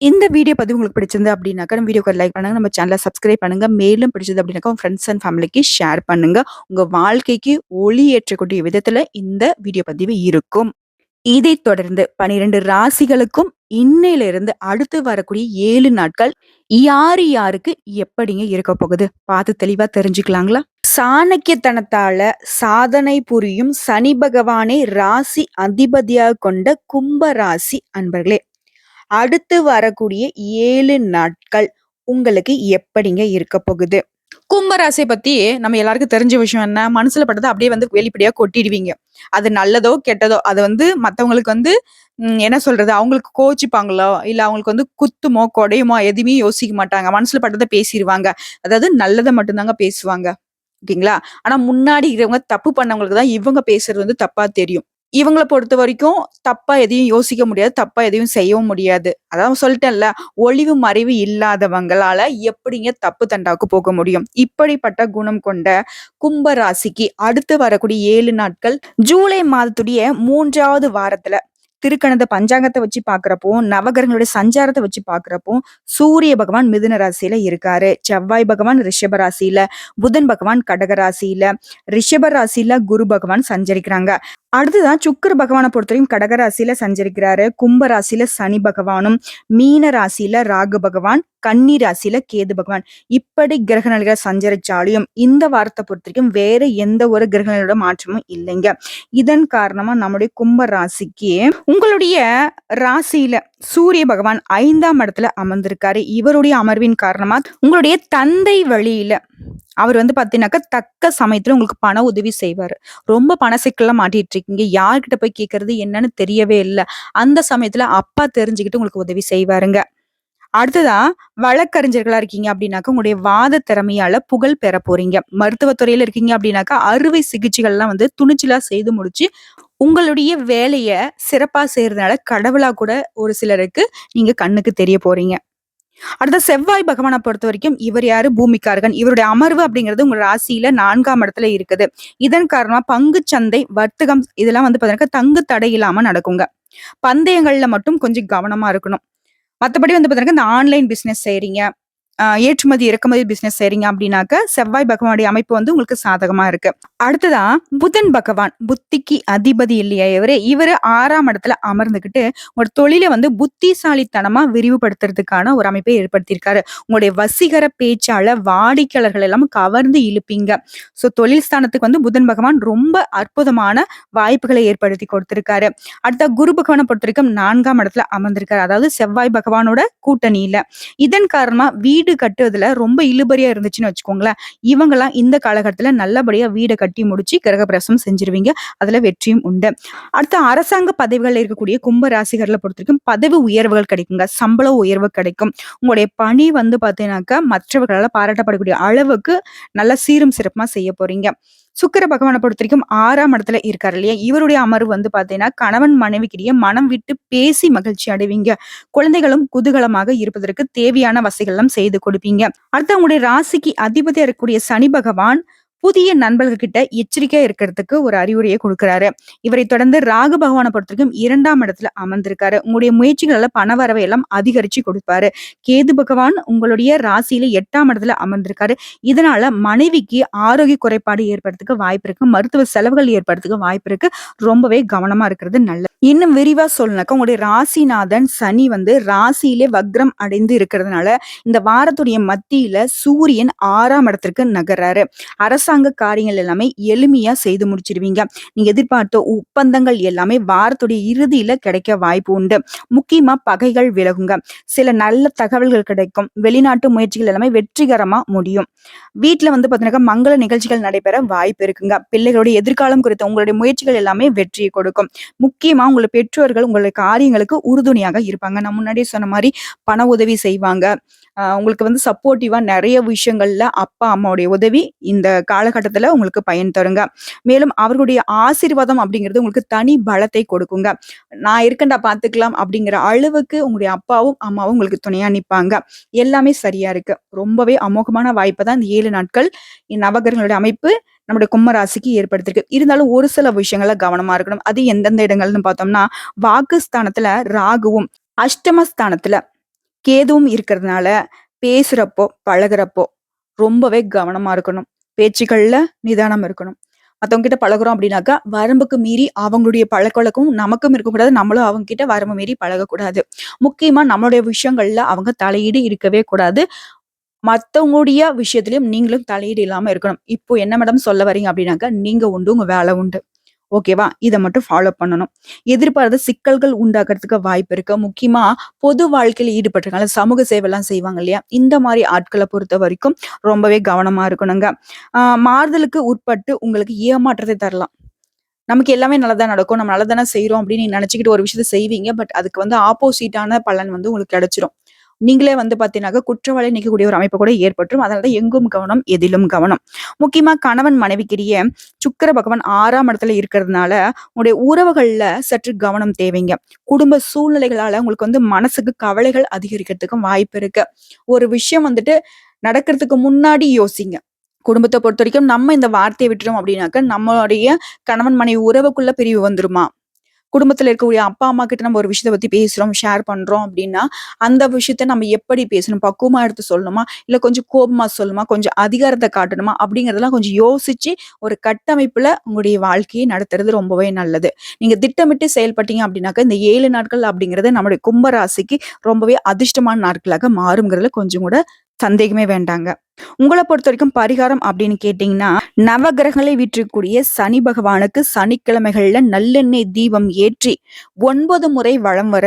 இந்த வீடியோ பதிவு உங்களுக்கு பிடிச்சிருந்து அப்படின்னாக்கா, நம்ம வீடியோக்கு லைக் பண்ணுங்க. நம்ம சேனலை சப்ஸ்கிரைப் பண்ணுங்க. மேலும் பிடிச்சது அப்படின்னாக்கா, உங்க ஃப்ரெண்ட்ஸ் அண்ட் ஃபேமிலிக்கு ஷேர் பண்ணுங்க. உங்க வாழ்க்கைக்கு ஒளி ஏற்றக்கூடிய விதத்துல இந்த வீடியோ பதிவு இருக்கும். இதை தொடர்ந்து 12 ராசிகளுக்கும் இன்னையிலிருந்து அடுத்து வரக்கூடிய ஏழு நாட்கள் யாரு யாருக்கு எப்படிங்க இருக்க போகுது? பார்த்து தெளிவா தெரிஞ்சுக்கலாங்களா? சாணக்கியத்தனத்தால சாதனை புரியும் சனி பகவானை ராசி அதிபதியாக கொண்ட கும்ப ராசி அன்பர்களே, அடுத்து வரக்கூடிய ஏழு நாட்கள் உங்களுக்கு எப்படிங்க இருக்க போகுது? கும்பராசியை பத்தி நம்ம எல்லாருக்கும் தெரிஞ்ச விஷயம் என்ன? மனசுல பட்டதை அப்படியே வந்து வெளிப்படையா கொட்டிடுவீங்க. அது நல்லதோ, கெட்டதோ அது வந்து மத்தவங்களுக்கு வந்து என்ன சொல்றது? அவங்களுக்கு கோச்சிப்பாங்களோ இல்ல அவங்களுக்கு வந்து குத்துமோ, கொடையுமோ எதுவுமே யோசிக்க மாட்டாங்க. மனசுல பட்டதை பேசிடுவாங்க அதாவது நல்லதை மட்டும்தாங்க பேசுவாங்க. ஓகேங்களா? ஆனா முன்னாடி இருக்கிறவங்க தப்பு பண்ணவங்களுக்கு தான் இவங்க பேசுறது வந்து தப்பா தெரியும். இவங்களை பொறுத்த வரைக்கும் தப்பா எதையும் யோசிக்க முடியாது. தப்பா எதையும் செய்யவும் முடியாது. அதான் சொல்லிட்டேன்ல ஒளிவு மறைவு இல்லாதவங்களால எப்படிங்க தப்பு தண்டாவுக்கு போக முடியும்? இப்படிப்பட்ட குணம் கொண்ட கும்ப ராசிக்கு அடுத்து வரக்கூடிய ஏழு நாட்கள் ஜூலை மாதத்துடைய மூன்றாவது வாரத்துல திருக்கணித பஞ்சாங்கத்தை வச்சு பாக்குறப்போ நவகிரகங்களுடைய சஞ்சாரத்தை வச்சு பாக்குறப்போ சூரிய பகவான் மிதுன ராசியில இருக்காரு. செவ்வாய் பகவான் ரிஷப ராசியில, புதன் பகவான் கடக ராசியில, ரிஷப ராசியில குரு பகவான் சஞ்சரிக்கிறாங்க. அடுத்ததான் சுக்கிர பகவானை பொறுத்தவரைக்கும் கடக ராசியில சஞ்சரிக்கிறாரு. கும்பராசியில சனி பகவானும், மீன ராசியில ராகு பகவான், கன்னி ராசியில கேது பகவான். இப்படி கிரக நிலைகள் சஞ்சரிச்சாலையும் இந்த பொறுத்த பொறுத்தவரைக்கும் வேற எந்த ஒரு கிரக நிலையோட மாற்றமும் இல்லைங்க. இதன் காரணமா நம்முடைய கும்ப ராசிக்கு உங்களுடைய ராசியில சூரிய பகவான் ஐந்தாம் இடத்துல அமர்ந்திருக்காரு. இவருடைய அமர்வின் காரணமா உங்களுடைய தந்தை வழியில அவர் வந்து பார்த்தீங்கன்னாக்கா, தக்க சமயத்தில் உங்களுக்கு பண உதவி செய்வார் ரொம்ப பண சிக்கலாம் மாட்டிட்டு இருக்கீங்க. யார்கிட்ட போய் கேட்கறது என்னன்னு தெரியவே இல்லை அந்த சமயத்தில் அப்பா தெரிஞ்சுக்கிட்டு உங்களுக்கு உதவி செய்வாருங்க. அடுத்ததா வழக்கறிஞர்களா இருக்கீங்க அப்படின்னாக்கா, உங்களுடைய வாத திறமையால புகழ் பெற போறீங்க. மருத்துவத்துறையில இருக்கீங்க அப்படின்னாக்கா, அறுவை சிகிச்சைகள்லாம் வந்து துணிச்சலா செய்து முடிச்சு, உங்களுடைய வேலையை சிறப்பா செய்யறதுனால கடவுளா கூட ஒரு சிலருக்கு நீங்க கண்ணுக்கு தெரிய போறீங்க. அடுத்த செவ்வாய் பகவான பொறுத்தவரைக்கும் இவர் யாரு? பூமிக்காரகன். இவருடைய அமர்வு அப்படிங்கிறது உங்க ராசியில நான்காம் இடத்துல இருக்குது. இதன் காரணமா பங்குச் சந்தை, வர்த்தகம் இதெல்லாம் வந்து பாத்தீங்கன்னா தங்கு தடை இல்லாம நடக்குங்க. பந்தயங்கள்ல மட்டும் கொஞ்சம் கவனமா இருக்கணும். மத்தபடி வந்து பாத்தீங்கன்னா இந்த ஆன்லைன் பிசினஸ் செய்றீங்க, ஏற்றுமதி, இறக்குமதி பிசினஸ் செய்றீங்க அப்படின்னாக்க, செவ்வாய் பகவானுடைய அமைப்பு வந்து உங்களுக்கு சாதகமா இருக்கு. அடுத்ததா புதன் பகவான், புத்திக்கு அதிபதி இல்லையா இவரு? இவரு ஆறாம் இடத்துல அமர்ந்துகிட்டு, உங்களோட தொழிலை வந்து புத்திசாலித்தனமா விரிவுபடுத்துறதுக்கான ஒரு அமைப்பை ஏற்படுத்தியிருக்காரு. உங்களுடைய வசீகர பேச்சால வாடிக்கையாளர்கள் எல்லாம் கவர்ந்து இழுப்பீங்க. ஸோ தொழில் ஸ்தானத்துக்கு வந்து புதன் பகவான் ரொம்ப அற்புதமான வாய்ப்புகளை ஏற்படுத்தி கொடுத்திருக்காரு. அடுத்த குரு பகவான பொறுத்தவரைக்கும் 4ஆம் இடத்துல அமர்ந்திருக்காரு. அதாவது செவ்வாய் பகவானோட கூட்டணியில. இதன் காரணமா வீடு வீடு கட்டுவதுல ரொம்ப இழுபறியா இருந்துச்சுன்னு வச்சுக்கோங்களேன். இவங்கெல்லாம் இந்த காலகட்டத்துல நல்லபடியா வீடை கட்டி முடிச்சு கிரகப்பிரசம் செஞ்சிருவீங்க அதுல வெற்றியும் உண்டு. அடுத்த அரசாங்க பதவிகளில் இருக்கக்கூடிய கும்ப பொறுத்த வரைக்கும் பதவி உயர்வுகள் கிடைக்குங்க. சம்பள உயர்வு கிடைக்கும். உங்களுடைய பணி வந்து பார்த்தீங்கன்னாக்கா, மற்றவர்களால் பாராட்டப்படக்கூடிய அளவுக்கு நல்ல சீரும் சிறப்புமா செய்ய போறீங்க. சுக்கர பகவான பொறுத்தவரைக்கும் 6ஆம் இடத்துல இருக்காரு இல்லையா? இவருடைய அமர்வு வந்து பார்த்தீங்கன்னா, கணவன் மனைவிக்கிடையே மனம் விட்டு பேசி மகிழ்ச்சி அடைவீங்க. குழந்தைகளும் குதூகலமாக இருப்பதற்கு தேவையான வசதிகள் எல்லாம் செய்து கொடுப்பீங்க. அடுத்து உங்களுடைய ராசிக்கு அதிபதியா இருக்கக்கூடிய சனி பகவான் புதிய நண்பர்கள் கிட்ட எச்சரிக்கையா இருக்கிறதுக்கு ஒரு அறிவுரையை கொடுக்கிறாரு. இவரை தொடர்ந்து ராகு பகவானை பொறுத்தவரைக்கும் இரண்டாம் இடத்துல அமர்ந்திருக்காரு. உங்களுடைய முயற்சிகளால பண வரவை எல்லாம் அதிகரிச்சு கொடுப்பாரு. கேது பகவான் உங்களுடைய ராசியில எட்டாம் இடத்துல அமர்ந்திருக்காரு. இதனால மனைவிக்கு ஆரோக்கிய குறைபாடு ஏற்படுறதுக்கு வாய்ப்பு இருக்கு. மருத்துவ செலவுகள் ஏற்படுறதுக்கு வாய்ப்பு இருக்கு. ரொம்பவே கவனமா இருக்கிறது நல்லது. இன்னும் விரிவா சொல்லணாக்கா உங்களுடைய ராசிநாதன் சனி வந்து ராசியிலே வக்ரம் அடைந்து இருக்கிறதுனால இந்த வாரத்துடைய மத்தியில சூரியன் ஆறாம் இடத்திற்கு நகர்றாரு. அரசாங்க காரியங்கள் எல்லாமே எளிமையா செய்து முடிச்சிருவீங்க. நீங்க எதிர்பார்த்த ஒப்பந்தங்கள் எல்லாமே வாரத்துடைய இறுதியில கிடைக்க வாய்ப்பு உண்டு. முக்கியமா பகைகள் விலகுங்க. சில நல்ல தகவல்கள் கிடைக்கும். வெளிநாட்டு முயற்சிகள் எல்லாமே வெற்றிகரமா முடியும். வீட்டுல வந்து பாத்தீங்கன்னா மங்கள நிகழ்ச்சிகள் நடைபெற வாய்ப்பு இருக்குங்க. பிள்ளைகளுடைய எதிர்காலம் குறித்த உங்களுடைய முயற்சிகள் எல்லாமே வெற்றியை கொடுக்கும். முக்கியமா உங்களை பெற்றோர்கள் உங்களுடைய காரியங்களுக்கு உறுதுணையாக இருப்பாங்க. நான் முன்னாடியே சொன்ன மாதிரி பண உதவி செய்வாங்க. உங்களுக்கு வந்து சப்போர்ட்டிவா நிறைய விஷயங்கள்ல அப்பா அம்மாவுடைய உதவி இந்த காலகட்டத்துல உங்களுக்கு பயன் தருங்க. மேலும் அவர்களுடைய ஆசீர்வாதம் அப்படிங்கிறது உங்களுக்கு தனி பலத்தை கொடுக்குங்க. நான் இருக்கண்டா பாத்துக்கலாம் அப்படிங்கிற அளவுக்கு உங்களுடைய அப்பாவும் அம்மாவும் உங்களுக்கு துணையா நிற்பாங்க எல்லாமே சரியா இருக்கு. ரொம்பவே அமோகமான வாய்ப்பை தான் இந்த ஏழு நாட்கள். நவகிரகங்களுடைய அமைப்பு. நம்முடைய கும்ப ராசிக்கு ஏற்படுத்திருக்கு. இருந்தாலும் ஒரு சில விஷயங்கள கவனமா இருக்கணும். அது எந்தெந்த இடங்கள்னு பார்த்தோம்னா வாக்குஸ்தானத்துல ராகுவும் அஷ்டமஸ்தானத்துல கேதுவும் இருக்கிறதுனால பேசுறப்போ பழகுறப்போ ரொம்பவே கவனமா இருக்கணும். பேச்சுக்கள்ல நிதானம் இருக்கணும். மற்றவங்க கிட்ட பழகுறோம் அப்படின்னாக்கா வரம்புக்கு மீறி அவங்களுடைய பழக்கவழக்கம் நமக்கும் இருக்கக்கூடாது. நம்மளும் அவங்க கிட்ட வரம்பு மீறி பழகக்கூடாது. முக்கியமா நம்மளுடைய விஷயங்கள்ல அவங்க தலையீடு இருக்கவே கூடாது. மற்றவங்களுடைய விஷயத்திலயும் நீங்களும் தலையீடு இல்லாம இருக்கணும். இப்போ என்ன மேடம் சொல்ல வரீங்க அப்படின்னாக்கா நீங்க உண்டு உங்க வேலை உண்டு. ஓகேவா இதை மட்டும் ஃபாலோ பண்ணணும். எதிர்பாராத சிக்கல்கள் உண்டாக்குறதுக்கு வாய்ப்பு இருக்கு. முக்கியமா பொது வாழ்க்கையில் ஈடுபட்டிருக்காங்க சமூக சேவை எல்லாம் செய்வாங்க இல்லையா? இந்த மாதிரி ஆட்களை பொறுத்த வரைக்கும் ரொம்பவே கவனமா இருக்கணுங்க. ஆஹ் மாறுதலுக்கு உட்பட்டு உங்களுக்கு ஏமாற்றத்தை தரலாம். நமக்கு எல்லாமே நல்லதா நடக்கும். நம்ம நல்லதானே செய்யறோம் அப்படின்னு நீங்க நினைச்சுக்கிட்டு ஒரு விஷயத்த செய்வீங்க. பட் அதுக்கு வந்து ஆப்போசிட்டான பலன் வந்து உங்களுக்கு கிடைச்சிரும். நீங்களே வந்து பார்த்தீங்கன்னா குற்றவாளி நிற்கக்கூடிய ஒரு அமைப்பு கூட ஏற்பட்டுரும். அதனால எங்கும் கவனம் எதிலும் கவனம். முக்கியமா கணவன் மனைவிக்கிடையே சுக்கர பகவான் ஆறாம் இடத்துல இருக்கிறதுனால உங்களுடைய உறவுகள்ல சற்று கவனம் தேவைங்க. குடும்ப சூழ்நிலைகளால உங்களுக்கு வந்து மனசுக்கு கவலைகள் அதிகரிக்கிறதுக்கும் வாய்ப்பு இருக்கு. ஒரு விஷயம் வந்துட்டு நடக்கிறதுக்கு முன்னாடி யோசிங்க. குடும்பத்தை பொறுத்த வரைக்கும் நம்ம இந்த வார்த்தையை விட்டுறோம் அப்படின்னாக்க நம்மளுடைய கணவன் மனைவி உறவுக்குள்ள பிரிவு வந்துருமா? குடும்பத்தில் இருக்கக்கூடிய அப்பா அம்மா கிட்ட நம்ம ஒரு விஷயத்த பத்தி பேசுறோம் ஷேர் பண்றோம் அப்படின்னா அந்த விஷயத்த நம்ம எப்படி பேசணும்? பக்குவமா எடுத்து சொல்லணுமா? இல்ல கொஞ்சம் கோபமா சொல்லணுமா? கொஞ்சம் அதிகாரத்தை காட்டணுமா? அப்படிங்கறதெல்லாம் கொஞ்சம் யோசிச்சு ஒரு கட்டமைப்புல உங்களுடைய வாழ்க்கையை நடத்துறது ரொம்பவே நல்லது. நீங்க திட்டமிட்டு செயல்பட்டீங்க அப்படின்னாக்கா இந்த ஏழு நாட்கள் அப்படிங்கிறது நம்முடைய கும்பராசிக்கு ரொம்பவே அதிர்ஷ்டமான நாட்களாக மாறுங்கிறதுல கொஞ்சம் கூட சந்தேகமே வேண்டாங்க. உங்களை பொறுத்த வரைக்கும் பரிகாரம் அப்படின்னு கேட்டீங்கன்னா நவகிரகங்களை வீற்றக்கூடிய சனி பகவானுக்கு சனிக்கிழமைகள்ல நல்லெண்ணெய் தீபம் ஏற்றி ஒன்பது முறை வளம் வர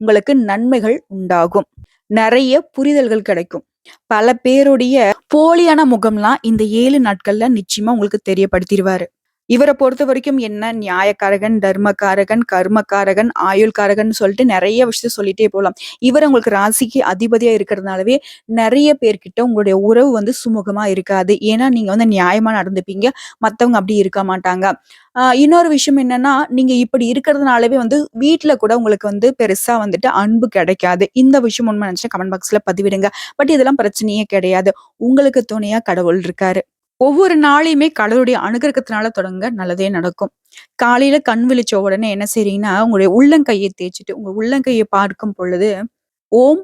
உங்களுக்கு நன்மைகள் உண்டாகும். நிறைய புரிதல்கள் கிடைக்கும். பல பேருடைய போலியான முகம்லாம் இந்த ஏழு நாட்கள்ல நிச்சயமா உங்களுக்கு தெரியப்படுத்திடுவாரு. இவரை பொறுத்த வரைக்கும் என்ன? நியாயக்காரகன் தர்மக்காரகன் கர்மக்காரகன் ஆயுள்காரகன் சொல்லிட்டு நிறைய விஷயத்த சொல்லிட்டே போகலாம் இவர் உங்களுக்கு ராசிக்கு அதிபதியா இருக்கிறதுனாலவே நிறைய பேர்கிட்ட உங்களுடைய உறவு வந்து சுமூகமா இருக்காது. ஏன்னா நீங்க வந்து நியாயமா நடந்துப்பீங்க. மத்தவங்க அப்படி இருக்க மாட்டாங்க. இன்னொரு விஷயம் என்னன்னா நீங்க இப்படி இருக்கிறதுனாலவே வந்து வீட்டுல கூட உங்களுக்கு வந்து பெருசா வந்துட்டு அன்பு கிடைக்காது. இந்த விஷயம் உண்மை நினைச்சா கமெண்ட் பாக்ஸ்ல பதிவிடுங்க. பட் இதெல்லாம் பிரச்சனையே கிடையாது. உங்களுக்கு துணையா கடவுள் இருக்காரு. ஒவ்வொரு நாளையுமே கடவுளுடைய அனுகிரகத்தினால தொடங்க நல்லதே நடக்கும். காலையில கண் விழிச்ச உடனே என்ன செய்றீங்கன்னா உங்களுடைய உள்ளங்கையை தேய்ச்சிட்டு உங்க உள்ளங்கையை பார்க்கும் பொழுது ஓம்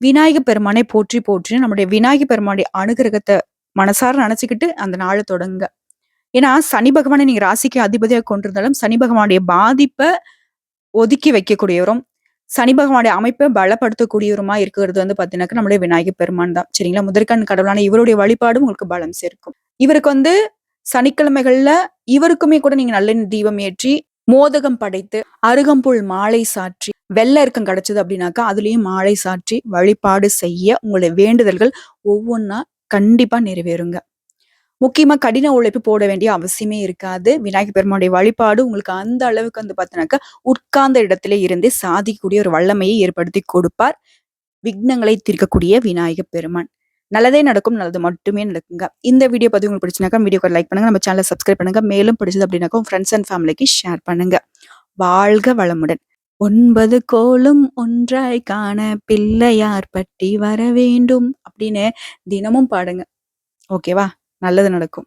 விநாயக பெருமானை போற்றி போற்றி நம்முடைய விநாயக பெருமானுடைய அனுகிரகத்தை மனசார நினைச்சுக்கிட்டு அந்த நாளை தொடங்க. ஏன்னா சனி பகவானை நீங்க ராசிக்கு அதிபதியாக கொண்டிருந்தாலும் சனி பகவானுடைய பாதிப்பை ஒதுக்கி வைக்கக்கூடியவரும் சனி பகவானுடைய அமைப்பை பலப்படுத்தக்கூடியவருமா இருக்கிறது வந்து பாத்தீங்கன்னா நம்மளுடைய விநாயகர் பெருமான் தான். சரிங்களா? முதற்கண் கடவுளான இவருடைய வழிபாடும் உங்களுக்கு பலம் சேர்க்கும். இவருக்கு வந்து சனிக்கிழமைகள்ல இவருக்குமே கூட நீங்க நல்ல தீபம் ஏற்றி மோதகம் படைத்து அருகம்புல் மாலை சாற்றி வெள்ள இருக்கம் கிடைச்சது அப்படின்னாக்கா அதுலயும் மாலை சாற்றி வழிபாடு செய்ய உங்களுடைய வேண்டுதல்கள் ஒவ்வொன்றா கண்டிப்பா நிறைவேறுங்க. முக்கியமா கடின உழைப்பு போட வேண்டிய அவசியமே இருக்காது. விநாயகர் பெருமானுடைய வழிபாடு உங்களுக்கு அந்த அளவுக்கு வந்து பார்த்தீங்கன்னாக்கா உட்கார்ந்த இடத்துல இருந்தே சாதிக்கக்கூடிய ஒரு வல்லமையை ஏற்படுத்தி கொடுப்பார். விக்னங்களை தீர்க்கக்கூடிய விநாயகர் பெருமான். நல்லதே நடக்கும் நல்லது மட்டுமே நடக்குங்க. இந்த வீடியோ பத்தி உங்களுக்கு பிடிச்சினாக்கா வீடியோக்கு லைக் பண்ணுங்க. நம்ம சேனலை சப்ஸ்கிரைப் பண்ணுங்க. மேலும் பிடிச்சது அப்படின்னாக்கா ஃப்ரெண்ட்ஸ் அண்ட் ஃபேமிலிக்கு ஷேர் பண்ணுங்க. வாழ்க வளமுடன். ஒன்பது கோலும் ஒன்றாய் காண பிள்ளையார் பட்டி வர வேண்டும் அப்படின்னு தினமும் பாடுங்க. ஓகேவா நல்லது நடக்கும்.